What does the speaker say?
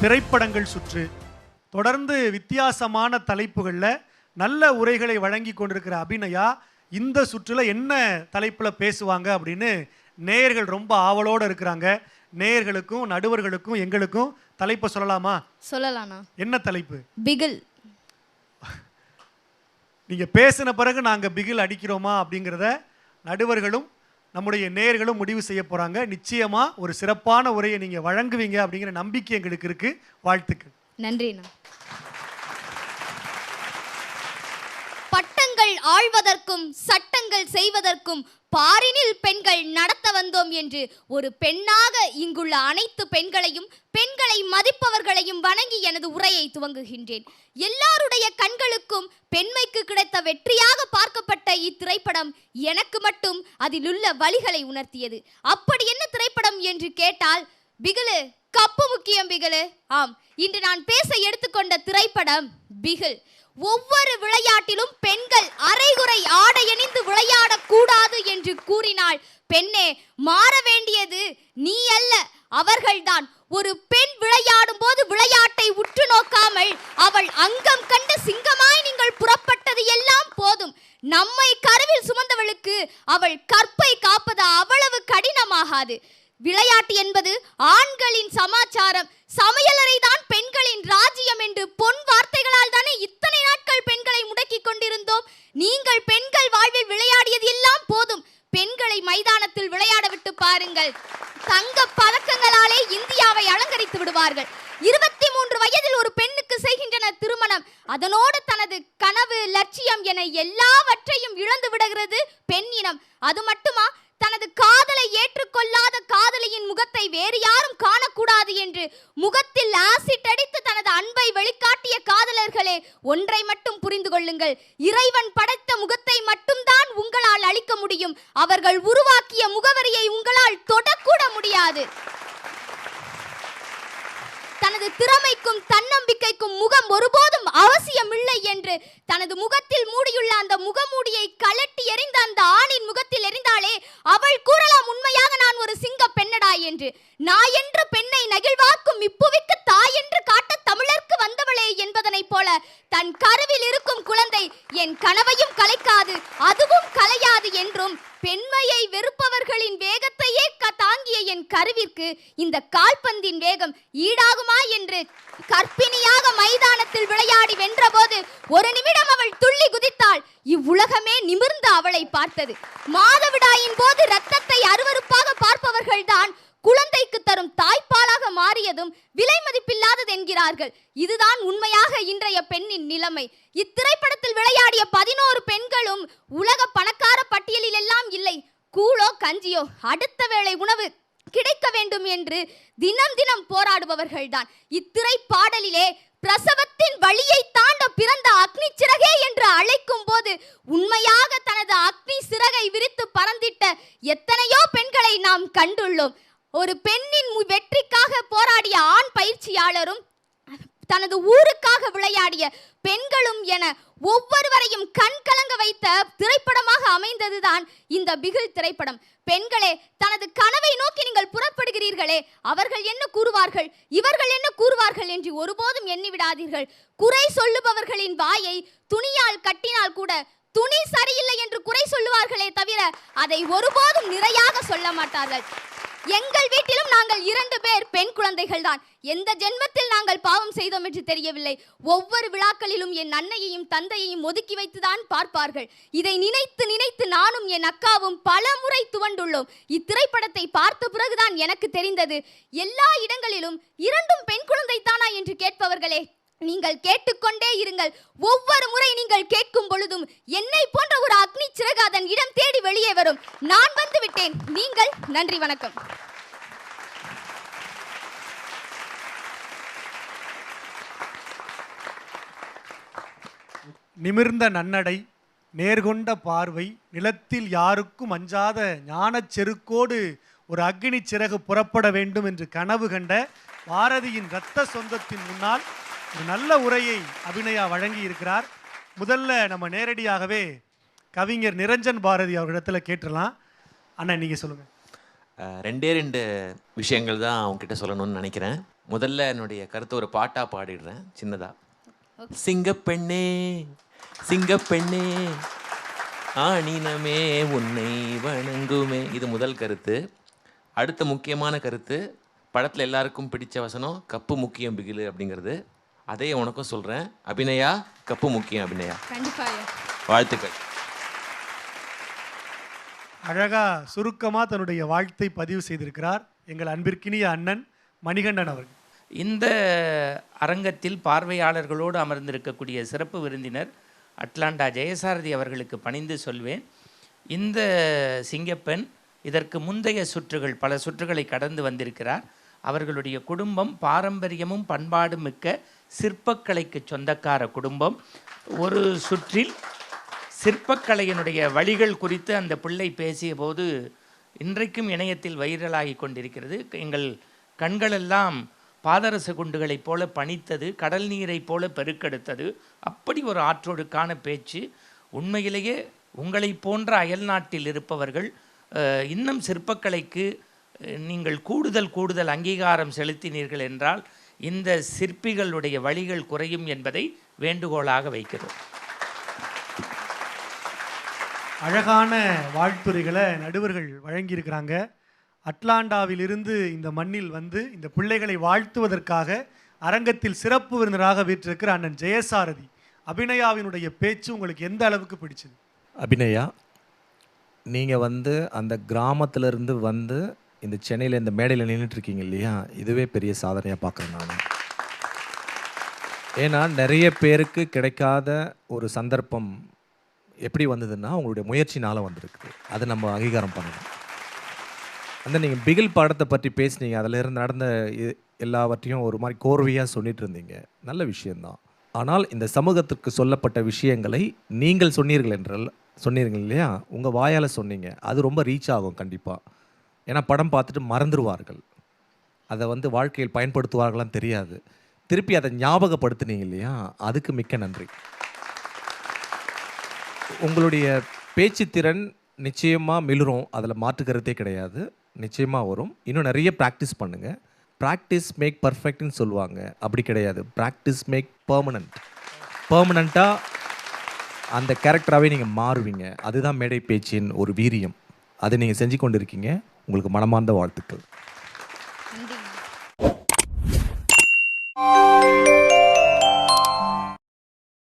திரைப்படங்கள் சுற்று தொடர்ந்து வித்தியாசமான தலைப்புகளில் நல்ல உரைகளை வழங்கி கொண்டிருக்கிற அபிநயா இந்த சுற்றுல என்ன தலைப்பில் பேசுவாங்க அப்படின்னு நேயர்கள் ரொம்ப ஆவலோடு இருக்கிறாங்க. நேயர்களுக்கும் நடுவர்களுக்கும் எங்களுக்கும் தலைப்பை சொல்லலாமா? சொல்லலாண்ணா என்ன தலைப்பு? பிகில். நீங்கள் பேசின பிறகு நாங்கள் பிகில் அடிக்கிறோமா அப்படிங்கிறத நடுவர்களும் நம்முடைய நேர்களும் முடிவு செய்ய போகிறாங்க நிச்சயமாக ஒரு சிறப்பான உரையை நீங்கள் வழங்குவீங்க அப்படிங்கிற நம்பிக்கை எங்களுக்கு இருக்குது வாழ்த்துக்கள். நன்றிண்ணா. ஆழ்வதற்கும் சட்டங்கள் செய்வதற்கும் பாரினில் பெண்கள் நடத்த வந்தோம் என்று ஒரு பெண்ணாக இங்குள்ள அனைத்து பெண்களையும் பெண்களை மதிப்பவர்களையும் வணங்கி எனது உரையை துவங்குகின்றேன். எல்லாருடைய கண்களுக்கும் பெண்மைக்கு கிடைத்த வெற்றியாக பார்க்கப்பட்ட இத்திரைப்படம் எனக்கு மட்டும் அதிலுள்ள வழிகளை உணர்த்தியது. அப்படி என்ன திரைப்படம் என்று கேட்டால் பிகிலு கப்பு முக்கியம் பிகிலு. ஆம். இன்று நான் பேச எடுத்துக்கொண்ட திரைப்படம் பிகில். ஒவ்வொரு விளையாட்டிலும் பெண்கள் அரைகுறை ஆடையணிந்து விளையாடக்கூடாது என்று கூறினாள் பெண்ணே மாற வேண்டியது நீ அல்ல அவர்கள்தான். ஒரு பெண் விளையாடும் போது விளையாட்டை உற்று நோக்காமல் அவள் அங்கம் கண்டு சிங்கமாய் நீங்கள் புறப்பட்டது எல்லாம் போதும். நம்மை கருவில் சுமந்தவளுக்கு அவள் கற்பை காப்பது அவ்வளவு கடினமாகாது. விளையாட்டு என்பது ஆண்களின் சமாச்சாரம். சமையலறை தான் பெண்களின் ராஜ்யம் என்று பொன் வார்த்தைகளால் தானே இத்தனை நாட்கள் பெண்களை முடக்கிக் கொண்டிருந்தோம். நீங்கள் பெண்கள் வாழ்வில் விளையாடியது எல்லாம் போதும். பெண்களை மைதானத்தில் விளையாட விட்டு பாருங்கள். தங்க பதக்கங்களாலே இந்தியாவை அலங்கரித்து விடுவார்கள். இருபத்தி மூன்று வயதில் ஒரு பெண்ணுக்கு செய்கின்றனர் திருமணம். அதனோடு தனது கனவு லட்சியம் என எல்லாவற்றையும் இழந்து விடுகிறது பெண் இனம். அது மட்டுமா? தனது காதலை ஏற்றுக்கொள்ளாத காதலியின் முகத்தை வேறு யாரும் காணக்கூடாது என்று முகத்தில் ஆசிட் அடித்து தனது அன்பை வெளிக்காட்டிய காதலர்களே ஒன்றை மட்டும் புரிந்து கொள்ளுங்கள். இறைவன் படைத்த முகத்தை மட்டும்தான் உங்களால் அளிக்க முடியும். அவர்கள் உருவாக்கிய முகவரியை உங்களால் தொடக்கூட முடியாது. தனது திறமைக்கும் தன்னம்பிக்கைக்கும் முகம் ஒருபோதும் அவசியமில்லை என்று தனது முகத்தில் மூடியுள்ள அந்த முகமூடியை கலட்டி எறிந்த அந்த ஆணின் முகத்தில் எறிந்தாலே அவள் கூறலாம் உண்மையாக நான் ஒரு சிங்க பெண்ணடா என்று. நான் என்று பெண்ணை நகிழ்வாக்கும் இப்புவிக்கு தாய் என்று காட்ட தமிழர்க்கு வந்தவளே என்பதனைப் போல தன் கருவில் இருக்கும் குழந்தை என் கனவையும் கலைக்காது அதுவும் கலையாது என்றும் பெண்மையை வெறுப்பவர்களின் வேகத்தையே க- தாங்கிய என் கருவிற்கு இந்த கால்பந்தின் வேகம் ஈடாகுமா என்று கற்பிணியாக மைதானத்தில் விளையாடி வென்றபோது ஒரு நிமிடம் அவள் துள்ளி குதித்தாள். இவ்வுலகமே நிமிர்ந்து அவளை பார்த்தது. மாதவிடாயின் போது ரத்தத்தை அருவருப்பாக பார்ப்பவர்கள்தான் குழந்தைக்கு தரும் தாய்ப்பாலாக மாறியதும் விலை மதிப்பில்லாதது என்கிறார்கள். இதுதான் உண்மையாக இன்றைய பெண்ணின் நிலைமை. இத்திரைப்படத்தில் விளையாடிய பதினோரு பெண்களும் உலக பணக்கார பட்டியலில் எல்லாம் இல்லை. கூழோ கஞ்சியோ அடுத்த வேளை உணவு. கிடைக்க வேண்டும் என்று தினம் தினம் போராடுபவர்கள்தான். இத்திரை பாடலிலே பிரசவத்தின் வழியை தாண்ட பிறந்த அக்னி சிறகே என்று அழைக்கும் போது உண்மையாக தனது அக்னி சிறகை விரித்து பறந்திட்ட எத்தனையோ பெண்களை நாம் கண்டுள்ளோம். ஒரு பெண்ணின் வெற்றிக்காக போராடிய ஆண் பயிற்சியாளரும் தனது ஊருக்காக விளையாடிய பெண்களும் என ஒவ்வொருவரையும் கண் கலங்க வைத்த திரைப்படமாக அமைந்ததுதான் இந்த பிகில் திரைப்படம். பெண்களே தனது கனவை நோக்கி நீங்கள் புறப்படுகிறீர்களே அவர்கள் என்ன கூறுவார்கள்? இவர்கள் என்ன கூறுவார்கள் என்று ஒருபோதும் எண்ணி விடாதீர்கள். குறை சொல்லுபவர்களின் வாயை துணியால் கட்டினால் கூட துணி சரியில்லை என்று குறை சொல்லுவார்களே தவிர அதை ஒருபோதும் நிறையாக சொல்ல மாட்டார்கள். எங்கள் வீட்டிலும் நாங்கள் இரண்டு பேர் பெண் குழந்தைகள் தான் எந்த ஜென்மத்தில் நாங்கள் பாவம் செய்தோம் என்று தெரியவில்லை. ஒவ்வொரு விழாக்களிலும் என் அன்னையையும் தந்தையையும் ஒதுக்கி வைத்துதான் பார்ப்பார்கள். இதை நினைத்து நினைத்து நானும் என் அக்காவும் பல முறை துவண்டுள்ளோம். இத்திரைப்படத்தை பார்த்த பிறகுதான் எனக்கு தெரிந்தது. எல்லா இடங்களிலும் இரண்டும் பெண் குழந்தை தானா என்று கேட்பவர்களே நீங்கள் கேட்டுக்கொண்டே இருங்கள். ஒவ்வொரு முறை நீங்கள் கேட்கும் பொழுதும் என்னை போன்ற ஒரு அக்னி சிறகு அதன் இடம் தேடி வெளியே வரும். நான் வந்து விட்டேன். நீங்கள் நன்றி வணக்கம். நிமிர்ந்த நன்னடை நேர்கொண்ட பார்வை நிலத்தில் யாருக்கும் அஞ்சாத ஞானச் செருக்கோடு ஒரு அக்னி சிறகு புறப்பட வேண்டும் என்று கனவு கண்ட பாரதியின் இரத்த சொந்தத்தின் முன்னால் ஒரு நல்ல உரையை அபிநயா வழங்கி இருக்கிறார் முதல்ல நம்ம நேரடியாகவே கவிஞர் நிரஞ்சன் பாரதி அவர்களிடத்துல கேட்டுடலாம். அண்ணா நீங்க சொல்லுங்க. அஹ் ரெண்டே ரெண்டு விஷயங்கள் தான் அவங்ககிட்ட சொல்லணும்னு நினைக்கிறேன். முதல்ல என்னுடைய கருத்தை ஒரு பாட்டா பாடிடுறேன் சின்னதா. சிங்கப்பெண்ணே சிங்கப்பெண்ணே ஆணினமே உன்னை வணங்குமே. இது முதல் கருத்து. அடுத்த முக்கியமான கருத்து படத்தில் எல்லாருக்கும் பிடிச்ச வசனம் கப்பு முக்கியம் பிகிலு அப்படிங்கிறது. அதே உனக்கும் சொல்கிறேன் அபிநயா கப்பு முக்கியம் அபிநயா. வாழ்த்துக்கள். அழகா சுருக்கமா தன்னுடைய வாழ்த்தை பதிவு செய்திருக்கிறார் எங்கள் அன்பிற்கினிய அண்ணன் மணிகண்டன் அவர்கள். இந்த அரங்கத்தில் பார்வையாளர்களோடு அமர்ந்திருக்கக்கூடிய சிறப்பு விருந்தினர் அட்லாண்டா ஜெயசாரதி அவர்களுக்கு பணிந்து சொல்வேன். இந்த சிங்கப்பெண் இதற்கு முந்தைய சுற்றுகள் பல சுற்றுகளை கடந்து வந்திருக்கிறார். அவர்களுடைய குடும்பம் பாரம்பரியமும் பண்பாடும் மிக்க சிற்பக்கலைக்கு சொந்தக்கார குடும்பம். ஒரு சுற்றில் சிற்பக்கலையினுடைய வழிகள் குறித்து அந்த பிள்ளை பேசிய போது இன்றைக்கும் இணையத்தில் வைரலாகி கொண்டிருக்கிறது. எங்கள் கண்களெல்லாம் பாதரச குண்டுகளைப் போல பனித்தது கடல் நீரைப் போல பெருக்கெடுத்தது. அப்படி ஒரு ஆற்றொடுக்கான பேச்சு. உண்மையிலேயே உங்களைப் போன்ற அயல்நாட்டில் இருப்பவர்கள் இன்னும் சிற்பக்கலைக்கு நீங்கள் கூடுதல் கூடுதல் அங்கீகாரம் செலுத்தினீர்கள் என்றால் இந்த சிற்பிகளுடைய வழிகள் குறையும் என்பதை வேண்டுகோளாக வைக்கிறோம். அழகான வாழ்த்துரைகளை நடுவர்கள் வழங்கியிருக்கிறாங்க. அட்லாண்டாவிலிருந்து இந்த மண்ணில் வந்து இந்த பிள்ளைகளை வாழ்த்துவதற்காக அரங்கத்தில் சிறப்பு விருந்தினராக வீற்றிருக்கிற அண்ணன் ஜெயசாரதி. அபிநயாவினுடைய பேச்சு உங்களுக்கு எந்த அளவுக்கு பிடிச்சது? அபிநயா நீங்கள் வந்து அந்த கிராமத்திலிருந்து வந்து இந்த சென்னையில் இந்த மேடையில் நின்றுட்டு இருக்கீங்க இல்லையா? இதுவே பெரிய சாதனையாக பார்க்குறேன் நான். ஏன்னா நிறைய பேருக்கு கிடைக்காத ஒரு சந்தர்ப்பம் எப்படி வந்ததுன்னா உங்களுடைய முயற்சினால் வந்திருக்குது. அதை நம்ம அங்கீகாரம் பண்ணணும். அந்த நீங்கள் பிகில் பாடத்தை பற்றி பேசுனீங்க. அதிலிருந்து நடந்த எல்லாவற்றையும் ஒரு மாதிரி கோர்வையாக சொல்லிட்டு இருந்தீங்க. நல்ல விஷயந்தான் ஆனால் இந்த சமூகத்திற்கு சொல்லப்பட்ட விஷயங்களை நீங்கள் சொன்னீர்கள் என்றால் சொன்னீர்கள் இல்லையா? உங்கள் வாயால் சொன்னீங்க. அது ரொம்ப ரீச் ஆகும் கண்டிப்பாக ஏன்னா படம் பார்த்துட்டு மறந்துடுவார்கள் அதை வந்து வாழ்க்கையில் பயன்படுத்துவார்களான்னு தெரியாது. திருப்பி அதை ஞாபகப்படுத்துனீங்க இல்லையா? அதுக்கு மிக்க நன்றி. உங்களுடைய பேச்சுத்திறன் நிச்சயமாக மிளிரும். அதில் மாற்றுக்கிறதே கிடையாது. நிச்சயமாக வரும். இன்னும் நிறைய ப்ராக்டிஸ் பண்ணுங்கள் ப்ராக்டிஸ் மேக் பர்ஃபெக்ட்னு சொல்லுவாங்க. அப்படி கிடையாது. ப்ராக்டிஸ் மேக் பர்மனண்ட் பர்மனண்ட்டாக அந்த கேரக்டராகவே நீங்கள் மாறுவீங்க. அதுதான் மேடை பேச்சின் ஒரு வீரியம். அதை நீங்கள் செஞ்சு கொண்டு இருக்கீங்க உங்களுக்கு மனமார்ந்த வாழ்த்துக்கள்.